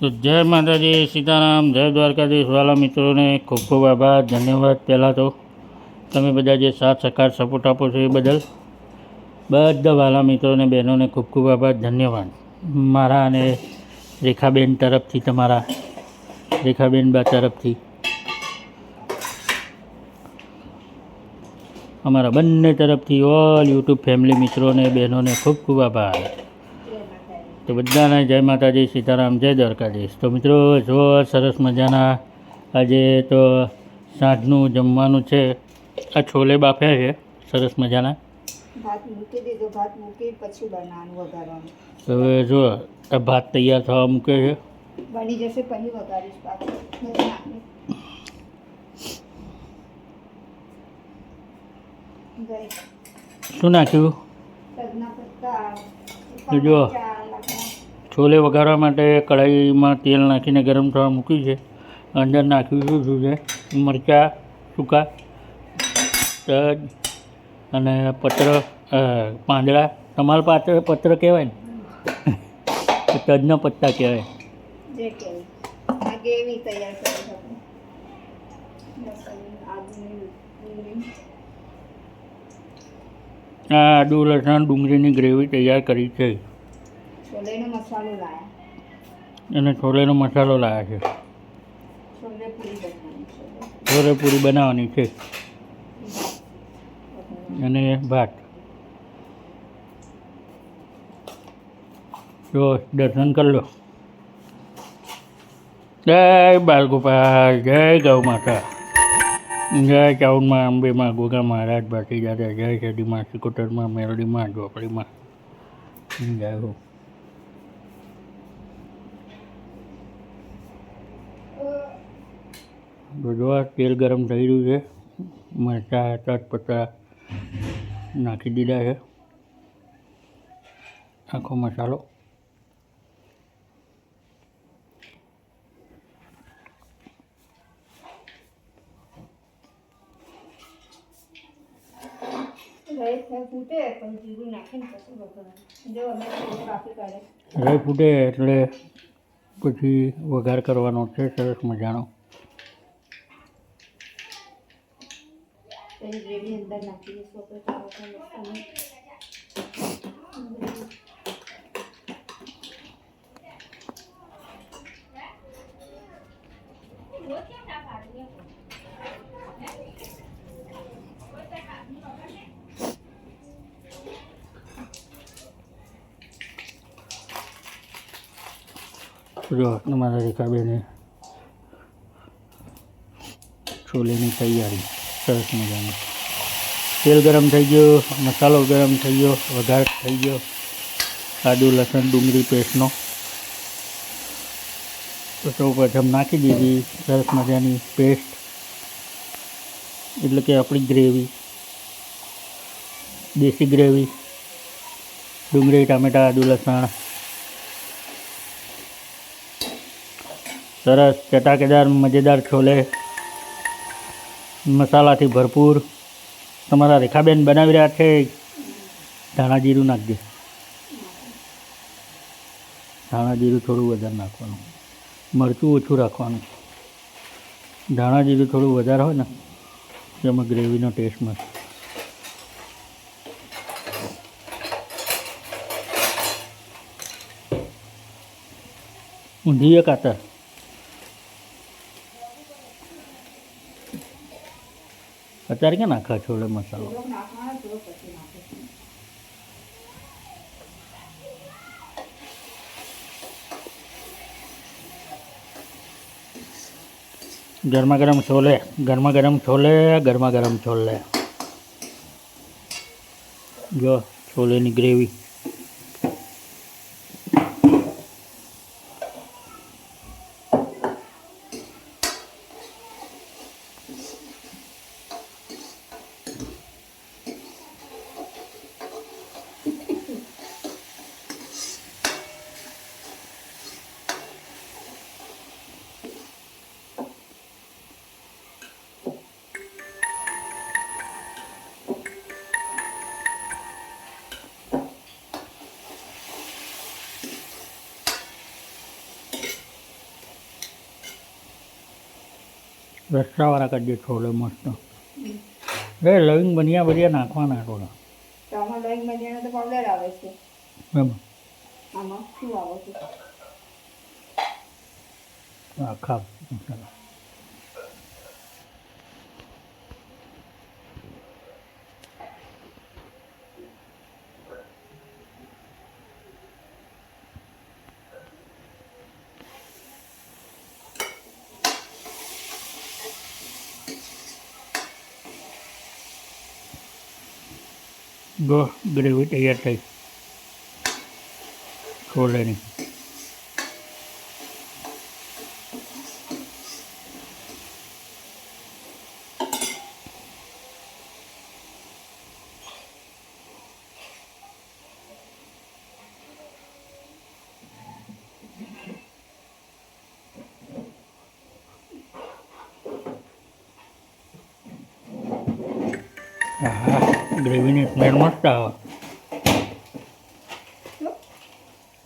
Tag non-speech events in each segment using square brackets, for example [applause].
તો જય માતાજી, સીતારામ, જય દ્વારકાધીશ. વાલા મિત્રોને ખૂબ ખૂબ આભાર, ધન્યવાદ. પહેલાં તો તમે બધા જે સાથ, સહકાર સપોર્ટ આપો છો એ બદલ બધા વાલા મિત્રોને, બહેનોને ખૂબ ખૂબ આભાર, ધન્યવાદ. મારા અને રેખાબેન તરફથી તમારા, રેખાબેન બા તરફથી અમારા બંને તરફથી ઓલ યુટ્યુબ ફેમિલી મિત્રોને, બહેનોને ખૂબ ખૂબ આભાર. તો બધાને જય માતાજી સીતારામ જય દ્વારકાધીશ. તો મિત્રો જો સરસ મજાના આજે તો સાંજનું જમવાનું છે. આ છોલે બાફ્યા છે સરસ મજાના. ભાત મૂકી દીધો ભાત મૂકી પછી બનાવવાનું વઘારવાનું. તો હવે જો આ ભાત તૈયાર થવા મૂકે છે. બની જશે પછી વઘારીશ પાછું. બધું નાખી ગઈ શું નાખ્યું? તજના પત્તા તો જુઓ. મરચાં, લસણ. છોલે વઘારવા માટે કઢાઈમાં તેલ નાખીને ગરમ થવા મૂક્યું છે. અંદર નાખ્યું શું છે મરચાં સૂકા તજ અને પત્ર પાંદડા. તમારા પાત્ર પત્ર કહેવાય ને? તજના પત્તા કહેવાય. આ આદુ લસણ ડુંગળીની ગ્રેવી તૈયાર કરી છે. છોલેનો મસાલો લાયા. અને છોલેનો મસાલો લાયા છે. છોલે પૂરી બનાવવાની છે. અને ભાત. જો દર્શન કરી લો. જય બાલગોપાલ જય ગૌ માતા. જય ચાઉનમાં અંબેમાં ગોગા મહારાજ ભાતી દાદા જય સદીમાં સિકોતરમાં મેરડીમાં ઝોપડીમાં જય હો. બધું તેલ ગરમ થઈ રહ્યું છે મરચાં તજપત્તા નાખી દીધા છે. આખો મસાલો. રાઈ ફૂટે એટલે પછી વઘાર કરવાનો છે સરસ મજાનો. પછી ગ્રેવી અંદર નાખી દઈશું આપણે ટામેટા મસાલા મારા રેખાબેને છોલેની તૈયારી. સરસ મજાનું. તેલ ગરમ થઈ ગયો, મસાલો ગરમ થઈ ગયો, વઘાર થઈ ગયો. આદુ, લસણ, ડુંગળી, પેસ્ટનો. તો સૌ પ્રથમ નાખી દીધી, સરસ મજાની પેસ્ટ. એટલે કે આપણી ગ્રેવી. દેશી ગ્રેવી. ડુંગળી, ટામેટાં, આદુ, લસણ. સરસ, ચટાકેદાર, મજેદાર છોલે. મસાલાથી ભરપૂર તમારા રેખાબેન બનાવી રહ્યા છે. ધાણા જીરું નાખજે. ધાણા જીરું થોડું વધારે નાખવાનું. મરચું ઓછું રાખવાનું. ધાણા જીરું થોડું વધારે હોય ને, એમાં ગ્રેવીનો ટેસ્ટ મળે. ઊંધી કાતર. અત્યારે ક્યાં નાખા છોલે મસાલો? ગરમા ગરમ છોલે ગરમા ગરમ છોલે ગરમા ગરમ છોલે. જો છોલેની ગ્રેવી. રસ્સાવાળા કરજે છોલે મસ્ત. એ લવિંગ બનિયા બનિયા નાખવાના થોડા આમાં લોહી મજાનો તો પાવડર આવે છે. એમ. આમાં શું આવે છે? આખા મસાલા જો ગ્રેવી તૈયાર થઈ છોલેની હા ગ્રેવીની સ્મેલ મસ્ત આવે.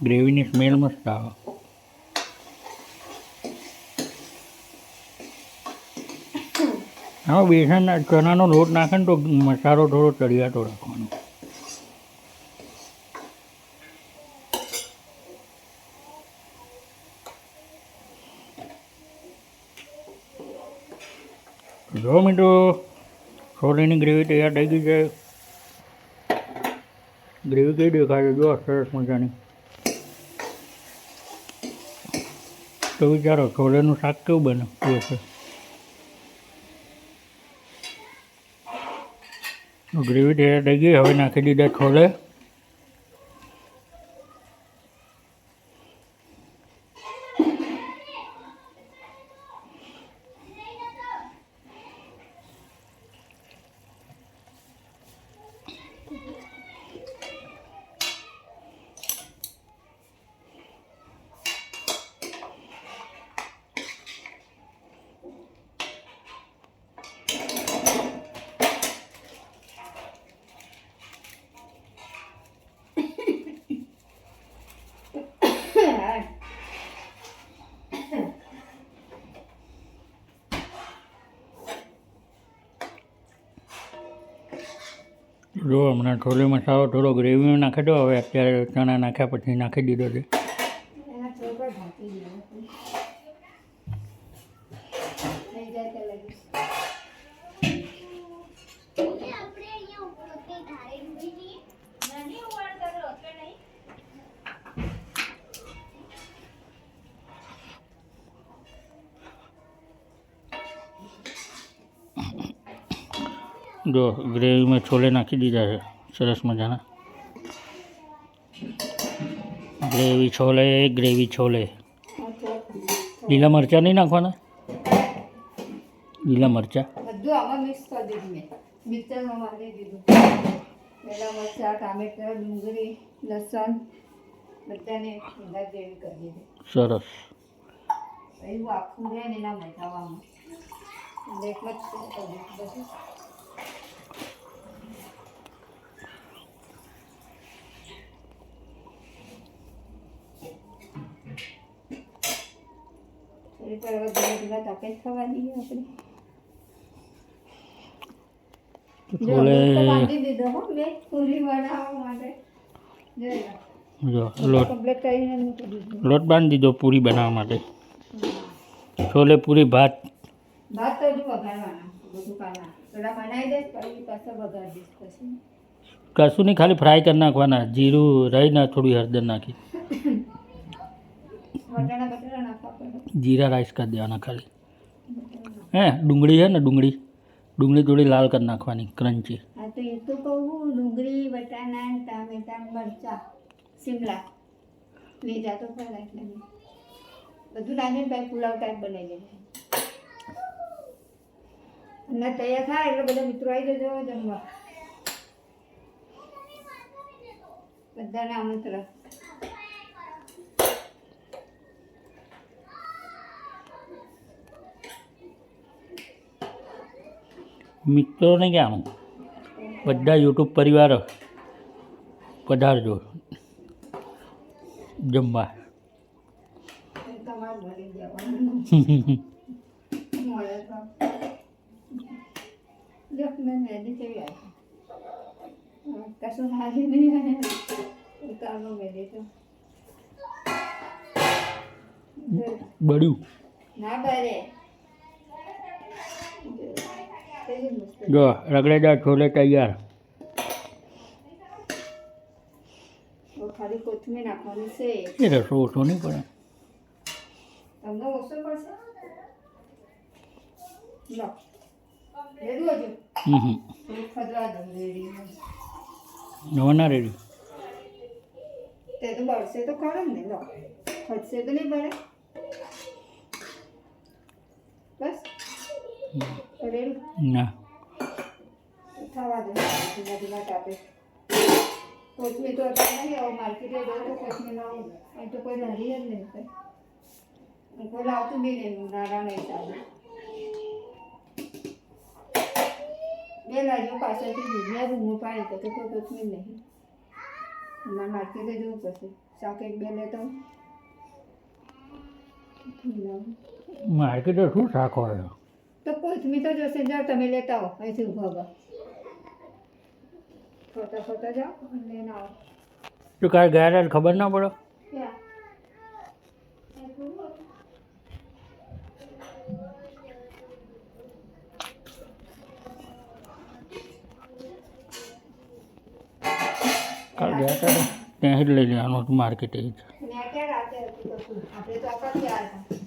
ગ્રેવીની સ્મેલ મસ્ત આવે. હા, બેસન ચણાનો લોટ નાખે ને તો મસાલો થોડો ચડિયાતો રાખવાનો. જો મિત્રો, છોલેની ગ્રેવી તૈયાર થઈ ગઈ છે. ગ્રેવી કઈ દેખાય જો સરસ મજાની. તો વિચારો, છોલેનું શાક કેવું બને? હશે ગ્રેવી તૈયાર થઈ હવે નાખી દીધા છોલે. જો હમણાં છોલે સાવ થોડો ગ્રેવી નાખી દો. હવે અત્યારે ચણા નાખ્યા પછી નાખી દીધો છે. જો ગ્રેવીમાં છોલે નાખી દીધા છે. સરસ મજાના. Gravy chole gravy chole. લીલા મરચાં નહીં નાખવાના? લીલા મરચાં. બધું આમાં મિક્સ કરી દીધું મેં. મિક્સરમાં મારી દીધું લીલા મરચાં ટામેટાં ડુંગળી લસણ બધાને ભેગા જેવી કરી દીધી. સરસ. એવું આખું રહે ને એના એટલે જ બધું થોડી હવે ધીમે લોટ બાંધી દીધો પૂરી બનાવવા માટે. છોલે પૂરી, ભાત. ભાત તો કશું નહીં, ખાલી ફ્રાય કરી નાખવાના. જીરું રહી ના થોડી હળદર નાખી વટાણા બટાટા નાખવા પડે જીરા રાઈસ કરી દેવાના ખાલી. હે, ડુંગળી છે ને ડુંગળી? ડુંગળી થોડી લાલ કરી નાખવાની ક્રન્ચી હા, તો એ તો કહું ડુંગળી વટાણા ટામેટા મરચા, શિમલા. લીધા તો ખરા એટલે. બધું નાખીને પછી પુલાવ ટાઈપ બનાવી દે અને તૈયાર થાય એટલે બધા મિત્રો આવી જજો જમવા. બધાને આમંત્રણ. મિત્રોને ક્યાં બધા યુટ્યુબ પરિવાર પધારજો. જમવા. [laughs] કશું નહીં તો બળ્યું ના મસ્ત જો રગડેદાર છોલે તૈયાર હવે ખાલી કોથમીર નાખવાની છે એ રસો ઓછો નહીં પડે તમને ઓછો પડશે લો રેડું હજુ હમ હમ થોડું ખદવા દઉં રેડી નવા ના રેડી તે તો બળશે તો ખરો જ ને લો ખદશે તો નહીં બળે બસ રેડું ના. કોથમીર તો અત્યારે નહીં આવું માર્કેટ કોથમીર લાવું અહીં તો કોઈ લારી જ નહીં કંઈ કોઈ લાવતું બી નહીં નારા નહીં ચાલે બે લારીઓ પાછળથી દુનિયા રૂમો પાડી તો કોઈ કોથમીર નહીં. અમારે માર્કેટે જવું પડશે. શાક એક બે લેતા. લાવું. માર્કેટે શું શાક હોય? તો કોથમીર તો જોશે જાઓ તમે લેતા આવો. અહીંથી ઊભા ઊભા ફોટા ફોટા જાઓ અને લઈને આવો. તો કાંઈ ગયા ખબર ના પડો? કાલ ગયા ત્યારે ત્યાં જ લઈ લેવાનું હતું માર્કેટે જ. હતું આપણે તો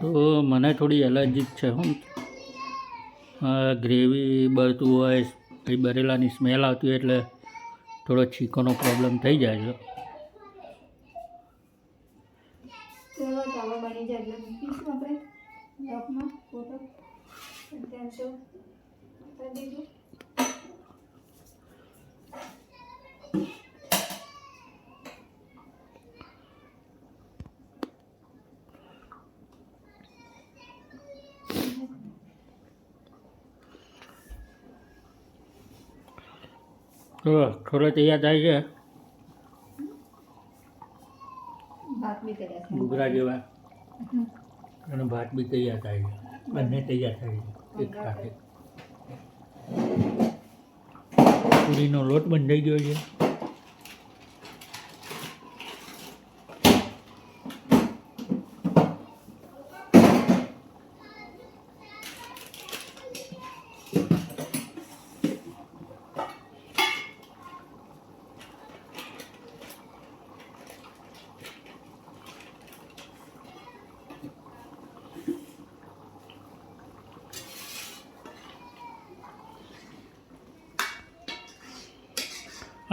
તો એ મને થોડી એલર્જી છે હું. ગ્રેવી બળતું હોય પછી બરેલાની સ્મેલ આવતી હોય એટલે થોડો છીકોનો પ્રોબ્લેમ થઈ જાય છે ચલો ચાલો બની જાય એટલે મૂકીશું આપણે બ્લોકમાં ફોટો કરી દીધું થોડો તૈયાર થાય છે. ઘૂઘરા જેવા. અને ભાત બી તૈયાર થાય છે. બંને તૈયાર થાય છે. એક સાથે પૂરીનો લોટ બંધાઈ ગયો છે.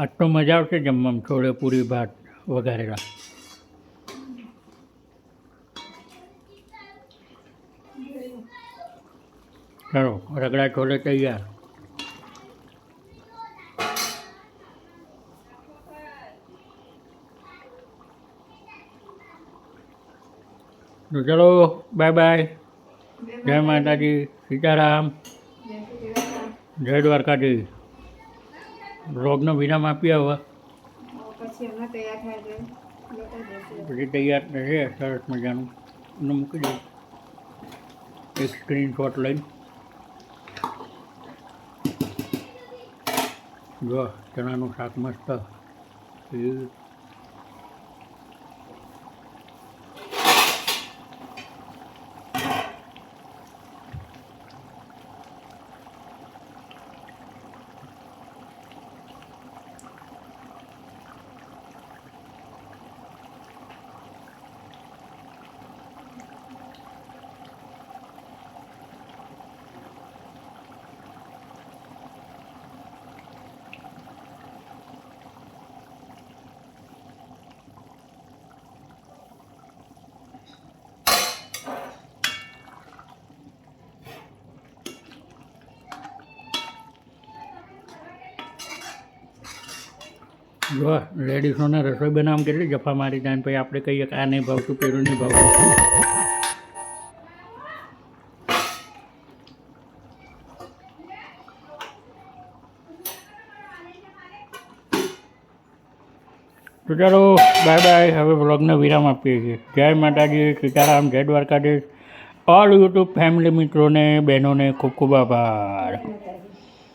આજ તો મજા આવશે જમવામાં છોડે પૂરી ભાત વઘારેલા. ચાલો રગડા છોલે તૈયાર. તો ચલો બાય બાય. જય માતાજી સીતારામ. જય દ્વારકાધીશ. રોગનો વિરામ આપી જશે પછી તૈયાર થશે સરસ મજાનું. એનું મૂકી દઉં. એક સ્ક્રીનશોટ લઈને. જો ચણાનું શાક મસ્ત. જો, લેડીઝોને રસોઈ બનાવવામાં કેટલી જફા મારી જાય પછી આપણે કહીએ કે આ નહીં ભાવતું, પેલું નહીં ભાવતું. તો ચાલો બાય બાય હવે બ્લોગને વિરામ આપીએ છીએ. જય માતાજી, સીતારામ, જય દ્વારકાધીશ. ઓલ યુટ્યુબ ફેમિલી મિત્રોને, બહેનોને ખૂબ ખૂબ આભાર.